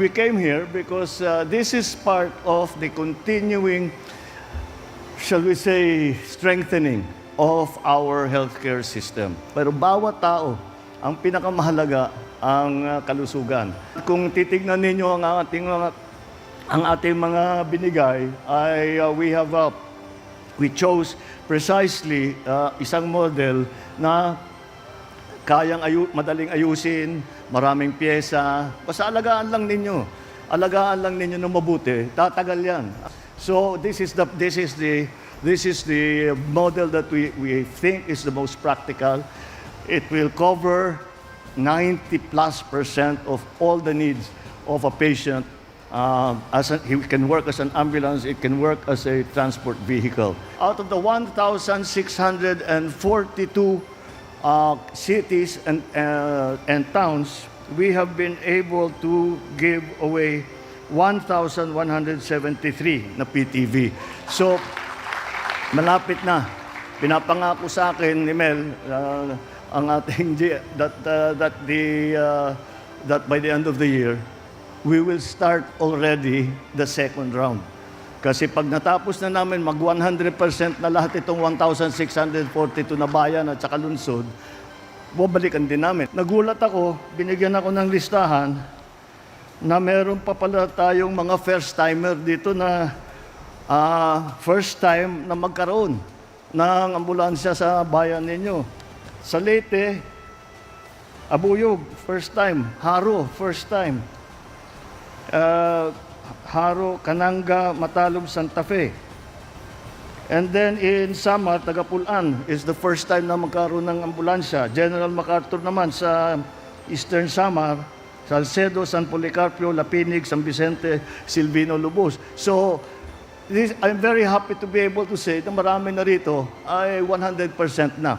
we came here because uh, this is part of the continuing, shall we say, strengthening of our healthcare system. Pero bawat tao, ang pinakamahalaga ang uh, kalusugan. Kung titignan ninyo ang ating mga ang ating mga binigay ay uh, we have uh, we chose precisely uh, isang model na kayang ayu madaling ayusin, maraming pyesa. Basta alagaan lang ninyo. Alagaan lang ninyo ng mabuti. Tatagal 'yan. So this is the this is the this is the model that we we think is the most practical. It will cover 90 plus percent of all the needs of a patient. Uh, as a, he can work as an ambulance, it can work as a transport vehicle. Out of the 1,642 uh, cities and, uh, and towns, we have been able to give away 1,173 na PTV. So, malapit na. Pinapangako sa akin ni Mel uh, ang ating that uh, that the uh, that by the end of the year we will start already the second round. Kasi pag natapos na namin mag 100% na lahat itong 1,642 na bayan at saka lungsod, babalikan din namin. Nagulat ako, binigyan ako ng listahan na meron pa pala tayong mga first timer dito na ah, first time na magkaroon ng ambulansya sa bayan ninyo. Sa Leyte, Abuyog, first time. Haro, first time. Uh, Haro, Kananga, Matalog, Santa Fe. And then in Samar, Tagapulan is the first time na magkaroon ng ambulansya. General MacArthur naman sa Eastern Samar, Salcedo, San Policarpio, Lapinig, San Vicente, Silvino, Lubos. So, this, I'm very happy to be able to say na marami na rito ay 100% na.